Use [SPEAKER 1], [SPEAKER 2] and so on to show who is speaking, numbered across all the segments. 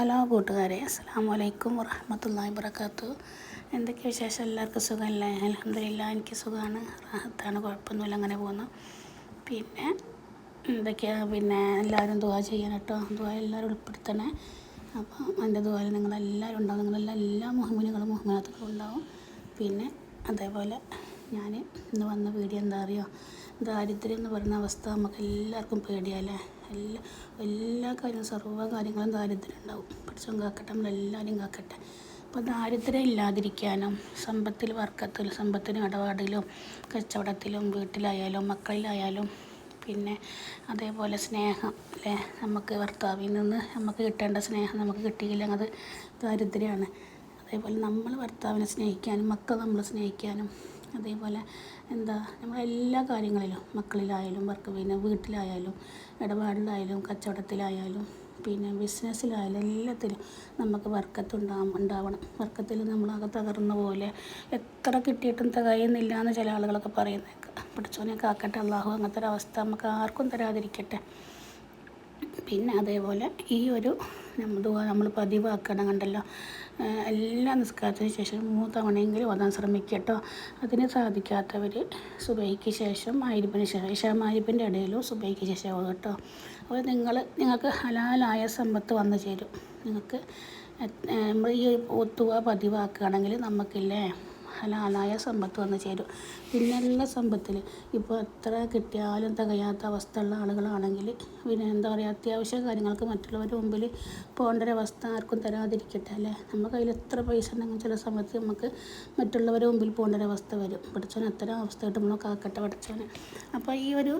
[SPEAKER 1] Hello കൂട്ടുകാരെ അസ്സാം വലൈക്കും വറഹമത്തല്ലാ വർക്കാത്തു എന്തൊക്കെ വിശേഷം? എല്ലാവർക്കും സുഖമല്ലേ? അലഹമില്ല എനിക്ക് സുഖമാണ്. റാഹത്താണ് കുഴപ്പമൊന്നുമില്ല അങ്ങനെ പോകുന്നു. പിന്നെ എന്തൊക്കെയാണ് പിന്നെ എല്ലാവരും ദുവാ ചെയ്യണം കേട്ടോ. ദുവാ എല്ലാവരും ഉൾപ്പെടുത്തണേ. അപ്പോൾ എന്റെ ദുവായിൽ നിങ്ങളെല്ലാവരും ഉണ്ടാവും. നിങ്ങളെല്ലാം എല്ലാ മുഹമ്മിനുകളും മുഹമ്മിനകത്തുകളും ഉണ്ടാവും. പിന്നെ അതേപോലെ ഞാൻ ഇന്ന് വന്ന വീഡിയോ എന്താ അറിയോ? ദാരിദ്ര്യം എന്ന് പറയുന്ന അവസ്ഥ നമുക്ക് എല്ലാവർക്കും പേടിയല്ലേ എല്ലാ എല്ലാ കാര്യവും സർവ കാര്യങ്ങളും ദാരിദ്ര്യം ഉണ്ടാവും. പഠിച്ചോൻ കാക്കട്ടെ നമ്മളെല്ലാവരും കാക്കട്ടെ. അപ്പോൾ ദാരിദ്ര്യം ഇല്ലാതിരിക്കാനും സമ്പത്തിൽ വർക്കത്തിൽ സമ്പത്തിന് ഇടപാടിലും കച്ചവടത്തിലും വീട്ടിലായാലും മക്കളിലായാലും പിന്നെ അതേപോലെ സ്നേഹം അല്ലേ? നമുക്ക് ഭർത്താവിൽ നിന്ന് നമുക്ക് കിട്ടേണ്ട സ്നേഹം നമുക്ക് കിട്ടിയില്ലെങ്കിൽ അത് ദാരിദ്ര്യമാണ്. അതേപോലെ നമ്മൾ ഭർത്താവിനെ സ്നേഹിക്കാനും മക്കൾ നമ്മൾ സ്നേഹിക്കാനും അതേപോലെ എന്താ നമ്മളെല്ലാ കാര്യങ്ങളിലും മക്കളിലായാലും വർക്ക് പിന്നെ വീട്ടിലായാലും ഇടപാടിലായാലും കച്ചവടത്തിലായാലും പിന്നെ ബിസിനസ്സിലായാലും എല്ലാത്തിലും നമുക്ക് വർക്കത്തുണ്ടാവും ഉണ്ടാവണം. വർക്കത്തിൽ നമ്മളാകെ തകർന്ന പോലെ എത്ര കിട്ടിയിട്ടും തകയുന്നില്ല എന്ന് ചില ആളുകളൊക്കെ പറയുന്നേക്കാം പഠിച്ചോനെ കാക്കട്ടെ അള്ളാഹു അങ്ങനത്തെ ഒരു അവസ്ഥ നമുക്ക് ആർക്കും തരാതിരിക്കട്ടെ. പിന്നെ അതേപോലെ ഈ ഒരു നമ്മൾ നമ്മൾ പതിവാക്കണം കണ്ടല്ലോ. എല്ലാ നിസ്കാരത്തിന് ശേഷം മൂന്ന് തവണയെങ്കിലും ഓതാൻ ശ്രമിക്കുക കേട്ടോ അതിന് സാധിക്കാത്തവർ സുബൈക്ക് ശേഷം ആയിരിപ്പിന് ശേഷം ഇഷ ഇടയിലോ ഇടയിലും സുബൈക്ക് ശേഷം ഓതും കേട്ടോ. അപ്പോൾ നിങ്ങൾ നിങ്ങൾക്ക് ഹലാലായ സമ്പത്ത് വന്നു ചേരും. നിങ്ങൾക്ക് നമ്മൾ ഈ ഒത്തുക പതിവാക്കുകയാണെങ്കിൽ നമുക്കില്ലേ? ഹലാലായ സമ്പത്ത് വന്നു ചേരും. പിന്നെ എല്ലാ സമ്പത്തിൽ ഇപ്പോൾ എത്ര കിട്ടിയാലും തികയാത്ത അവസ്ഥയുള്ള ആളുകളാണെങ്കിൽ പിന്നെ എന്താ പറയുക അത്യാവശ്യ കാര്യങ്ങൾക്ക് മറ്റുള്ളവരുടെ മുമ്പിൽ പോകേണ്ട ഒരു അവസ്ഥ ആർക്കും തരാതിരിക്കട്ടെ അല്ലേ? നമ്മുടെ കയ്യിൽ എത്ര പൈസ ഉണ്ടെങ്കിൽ ചില സമയത്ത് നമുക്ക് മറ്റുള്ളവരുടെ മുമ്പിൽ പോകേണ്ട ഒരു അവസ്ഥ വരും. പഠിച്ചവൻ അത്തരം അവസ്ഥയായിട്ട് നമ്മൾ കാക്കട്ടെ പഠിച്ചവനെ. അപ്പോൾ ഈ ഒരു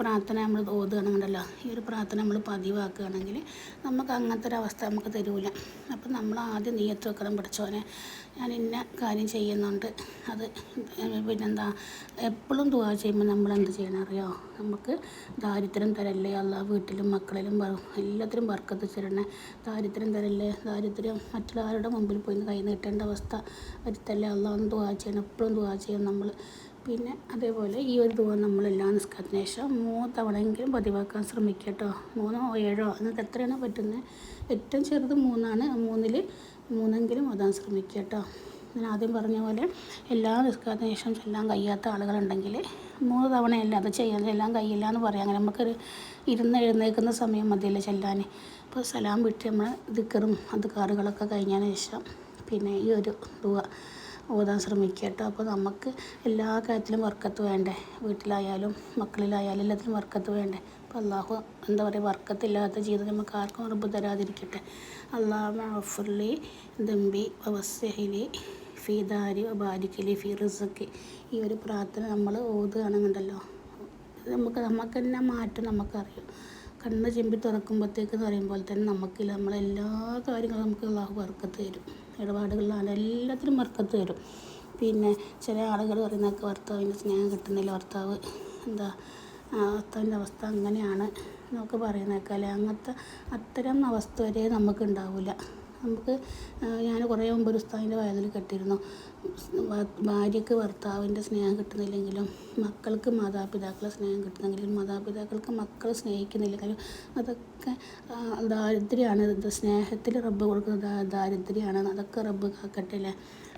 [SPEAKER 1] പ്രാർത്ഥന നമ്മൾ ഓതുകയാണെന്നുണ്ടല്ലോ ഈ ഒരു പ്രാർത്ഥന നമ്മൾ പതിവാക്കുകയാണെങ്കിൽ നമുക്ക് അങ്ങനത്തെ ഒരു അവസ്ഥ നമുക്ക് തരൂല. അപ്പം നമ്മൾ ആദ്യം നീയത്ത് വെക്കണം പഠിച്ചവനെ. ഞാൻ ഇന്ന കാര്യം ചെയ്യുന്നുണ്ട്. അത് പിന്നെന്താ എപ്പോഴും ദുവാ ചെയ്യുമ്പോൾ നമ്മൾ എന്ത് ചെയ്യണം അറിയോ? നമുക്ക് ദാരിദ്ര്യം തരല്ലേ അല്ല വീട്ടിലും മക്കളിലും എല്ലാത്തിലും വർക്കത്ത് തരണേ. ദാരിദ്ര്യം തരല്ലേ ദാരിദ്ര്യം മറ്റുള്ളവരുടെ മുമ്പിൽ പോയി കൈ നീട്ടേണ്ട അവസ്ഥ വരുത്തല്ലേ അല്ല ഒന്ന് ദുവാ ചെയ്യണം എപ്പോഴും ദുവാ ചെയ്യണം നമ്മൾ പിന്നെ അതേപോലെ ഈ ഒരു ദുവാ നമ്മൾ എല്ലാ നിസ്കാരത്തിന് ശേഷം മൂന്ന് തവണയെങ്കിലും പതിവാക്കാൻ ശ്രമിക്കുക കേട്ടോ. മൂന്നോ ഏഴോ നിങ്ങൾക്ക് എത്രയാണോ പറ്റുന്നത്? ഏറ്റവും ചെറുത് മൂന്നാണ്. മൂന്നിൽ മൂന്നെങ്കിലും ഓതാൻ ശ്രമിക്കുക കേട്ടോ. ഞാൻ ആദ്യം പറഞ്ഞ പോലെ എല്ലാ നിസ്കാരത്തിന് ചെല്ലാൻ കഴിയാത്ത ആളുകളുണ്ടെങ്കിൽ മൂന്ന് തവണയല്ല അത് ചെയ്യാൻ എല്ലാം കഴിയില്ല എന്ന് പറയാം. അങ്ങനെ നമുക്കൊരു ഇരുന്ന് എഴുന്നേൽക്കുന്ന സമയം മതിയല്ലോ ചെല്ലാൻ. അപ്പോൾ സലാം വിട്ട് നമ്മൾ ദിക്കറും അത് കാറുകളൊക്കെ കഴിഞ്ഞതിന് ശേഷം പിന്നെ ഈ ഒരു ദുവ ഓതാൻ ശ്രമിക്കുക കേട്ടോ. അപ്പോൾ നമുക്ക് എല്ലാ കാര്യത്തിലും വർക്കത്ത് വേണ്ടേ? വീട്ടിലായാലും മക്കളിലായാലും എല്ലാത്തിലും വർക്കത്ത് വേണ്ടേ? അപ്പോൾ അള്ളാഹു എന്താ പറയുക വർക്കത്തില്ലാത്ത ജീവിതം നമുക്ക് ആർക്കും ഉറപ്പ് തരാതിരിക്കട്ടെ. അള്ളാഹു അഫുർലി ദമ്പി വസ്സഹിലി ഫി ദാരി ബാരിക്കലി ഫി റിസക്ക് ഈ ഒരു പ്രാർത്ഥന നമ്മൾ ഓതുകയാണെന്നുണ്ടല്ലോ. നമുക്ക് നമുക്ക് തന്നെ മാറ്റം നമുക്കറിയാം. കണ്ണ് ചെമ്പി തുറക്കുമ്പോഴത്തേക്ക് എന്ന് പറയുമ്പോൾ തന്നെ നമുക്ക് നമ്മളെല്ലാ കാര്യങ്ങളും നമുക്ക് അള്ളാഹു വർക്കത്ത് തരും. ഇടപാടുകളിലാണ് എല്ലാത്തിനും വർക്കത്ത് തരും. പിന്നെ ചില ആളുകൾ പറയുന്നതൊക്കെ ഭർത്താവിന്റെ സ്നേഹം കിട്ടുന്നില്ല ഭർത്താവ് എന്താ ഭർത്താവിന്റെ അവസ്ഥ അങ്ങനെയാണ് എന്നൊക്കെ പറയുന്നതൊക്കെ അല്ലേ? അങ്ങനത്തെ അത്തരം അവസ്ഥ വരെ നമുക്ക് ഉണ്ടാവില്ല. നമുക്ക് ഞാൻ കുറേ മുമ്പ് ഒരു ഉസ്താദിന്റെ വയതിൽ കെട്ടിയിരുന്നു. ഭാര്യയ്ക്ക് ഭർത്താവിന്റെ സ്നേഹം കിട്ടുന്നില്ലെങ്കിലും മക്കൾക്ക് മാതാപിതാക്കളെ സ്നേഹം കിട്ടുന്നെങ്കിലും മാതാപിതാക്കൾക്ക് മക്കളെ സ്നേഹിക്കുന്നില്ലെങ്കിലും അതൊക്കെ ദാരിദ്ര്യമാണ്. സ്നേഹത്തിൽ റബ്ബ് കൊടുക്കുന്ന ദാരിദ്ര്യമാണ്. അതൊക്കെ റബ്ബ് കാക്കട്ടില്ലേ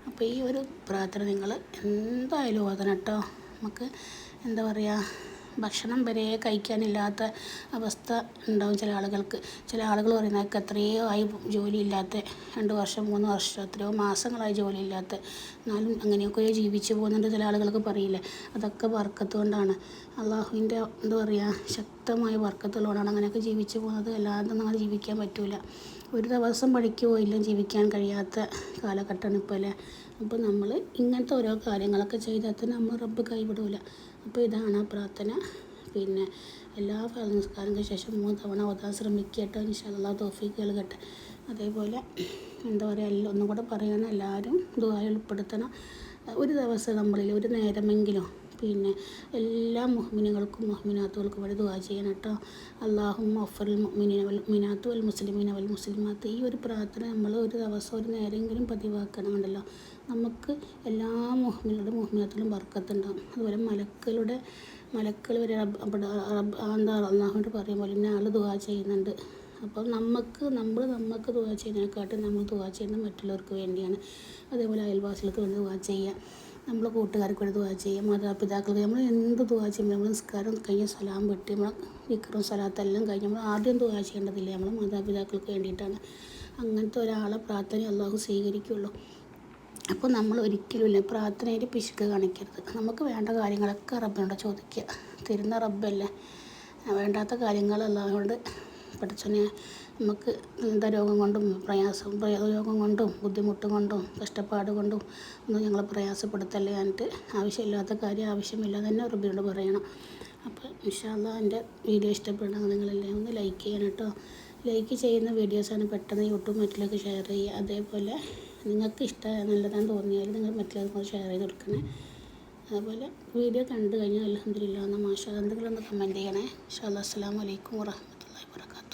[SPEAKER 1] അപ്പോൾ ഈ ഒരു പ്രാർത്ഥന നിങ്ങൾ എന്തായാലും ഓതണം കേട്ടോ. നമുക്ക് എന്താ പറയുക ഭക്ഷണം വരെ കഴിക്കാനില്ലാത്ത അവസ്ഥ ഉണ്ടാവും ചില ആളുകൾക്ക്. ചില ആളുകൾ പറയുന്നതൊക്കെ എത്രയോ ആയി ജോലിയില്ലാത്ത രണ്ട് വർഷം മൂന്ന് വർഷം എത്രയോ മാസങ്ങളായി ജോലിയില്ലാത്ത എന്നാലും അങ്ങനെയൊക്കെയോ ജീവിച്ചു പോകുന്നുണ്ട് ചില ആളുകൾക്ക് പറയില്ലേ. അതൊക്കെ വർക്കത്ത് കൊണ്ടാണ്. അള്ളാഹുവിന്റെ എന്താ പറയുക ശക്തമായ വർക്കത്തുള്ളതുകൊണ്ടാണ് അങ്ങനെയൊക്കെ ജീവിച്ചു പോകുന്നത്. അല്ലാതെ നമ്മൾ ജീവിക്കാൻ പറ്റില്ല ഒരു ദിവസം പഠിക്കുകയോ ഇല്ല ജീവിക്കാൻ കഴിയാത്ത കാലഘട്ടമാണ് ഇപ്പോൾ അല്ലേ അപ്പോൾ നമ്മൾ ഇങ്ങനത്തെ ഓരോ കാര്യങ്ങളൊക്കെ ചെയ്താൽ തന്നെ നമ്മൾ റബ്ബ് കൈവിടില്ല അപ്പോൾ ഇതാണ് ആ പ്രാർത്ഥന. പിന്നെ എല്ലാ നിസ്കാരങ്ങൾക്ക് ശേഷം മൂന്ന് തവണ ഓതാൻ ശ്രമിക്കട്ടെ. കേട്ടോ ഇൻഷാല്ലാ തോഫീക്ക് കേൾക്കട്ടെ അതേപോലെ എന്താ പറയുക എല്ലാം ഒന്നും കൂടെ പറയണം എല്ലാവരും ദുബായി ഉൾപ്പെടുത്തണം. ഒരു ദിവസം നമ്മളിൽ ഒരു നേരമെങ്കിലും പിന്നെ എല്ലാ മുഹ്മിനുകൾക്കും മുഹ്മിനാത്തുകൾക്കും വേണ്ടി ദുവാ ചെയ്യണം കേട്ടോ അള്ളാഹും മുഅ്മിനീന വൽ മുഅ്മിനാത്ത് വൽ മുസ്ലിമീന വൽ മുസ്ലിമാത്ത്. ഈ ഒരു പ്രാർത്ഥന നമ്മൾ ഒരു ദിവസം ഒരു നേരെങ്കിലും പതിവാക്കണമുണ്ടല്ലോ നമുക്ക് എല്ലാ മുഹ്മിനുടെ മുഹ്മിനാത്തിലും വർക്കത്തുണ്ടാകും അതുപോലെ മലക്കളുടെ മലക്കൾ വരെ എന്താ അള്ളാഹുവിനോട് പറയും പോലെ ആൾ ദുവാ ചെയ്യുന്നുണ്ട്. അപ്പോൾ നമുക്ക് നമ്മൾ നമുക്ക് ദുവാ ചെയ്യുന്നതിനെക്കാട്ടും നമ്മൾ ദുവാ ചെയ്യുന്നത് മറ്റുള്ളവർക്ക് വേണ്ടിയാണ്. അതേപോലെ അയൽവാസികൾക്ക് വേണ്ടി ദുവാ ചെയ്യുക നമ്മൾ കൂട്ടുകാർക്ക് വേണ്ടി ദുവാ ചെയ്യുക മാതാപിതാക്കൾക്ക് നമ്മൾ എന്ത് ദുവാ ചെയ്യുമ്പോൾ നമ്മൾ നിസ്കാരം കഴിഞ്ഞ് സലാം വെട്ടി നമ്മൾ വിക്രം സലാത്തെല്ലാം കഴിഞ്ഞ് നമ്മൾ ആദ്യം ദുവാ ചെയ്യേണ്ടതില്ല? നമ്മൾ മാതാപിതാക്കൾക്ക് വേണ്ടിയിട്ടാണ്. അങ്ങനത്തെ ഒരാളെ പ്രാർത്ഥന അള്ളാഹു സ്വീകരിക്കുള്ളൂ. അപ്പോൾ നമ്മൾ ഒരിക്കലുമില്ല പ്രാർത്ഥനയിൽ പിശുക്ക് കാണിക്കരുത്. നമുക്ക് വേണ്ട കാര്യങ്ങളൊക്കെ റബ്ബിനോട് ചോദിക്കുക. തരുന്ന റബ്ബല്ലേ? വേണ്ടാത്ത കാര്യങ്ങൾ അല്ലാതുകൊണ്ട് പഠിച്ചനെ. നമുക്ക് എന്താ രോഗം കൊണ്ടും പ്രയാസം രോഗം കൊണ്ടും ബുദ്ധിമുട്ട് കൊണ്ടും കഷ്ടപ്പാട് കൊണ്ടും ഒന്നും ഞങ്ങളെ പ്രയാസപ്പെടുത്തല്ലേ എന്നിട്ട് ആവശ്യമില്ലാത്ത കാര്യം ആവശ്യമില്ലാതെ തന്നെ റബിയോട് പറയണം. അപ്പോൾ ഇൻഷാല്ല എന്റെ വീഡിയോ ഇഷ്ടപ്പെടുന്ന നിങ്ങളെല്ലാം ഒന്ന് ലൈക്ക് ചെയ്യണം കേട്ടോ. ലൈക്ക് ചെയ്യുന്ന വീഡിയോസാണ് പെട്ടെന്ന് യൂട്യൂബ് മറ്റിലേക്ക് ഷെയർ ചെയ്യുക. അതേപോലെ നിങ്ങൾക്ക് ഇഷ്ടം നല്ലതാണെന്ന് തോന്നിയാൽ നിങ്ങൾ മറ്റുള്ളവർക്ക് ഷെയർ ചെയ്ത് കൊടുക്കണേ. അതുപോലെ വീഡിയോ കണ്ടു കഴിഞ്ഞാൽ അലഹമില്ല എന്ന മാഷ എന്തെങ്കിലും ഒന്ന് കമന്റ് ചെയ്യണേ. അല്ലാ അസ്സാം വലൈക്കും വാഹമത്തല്ലാ വാബർക്കാത്തു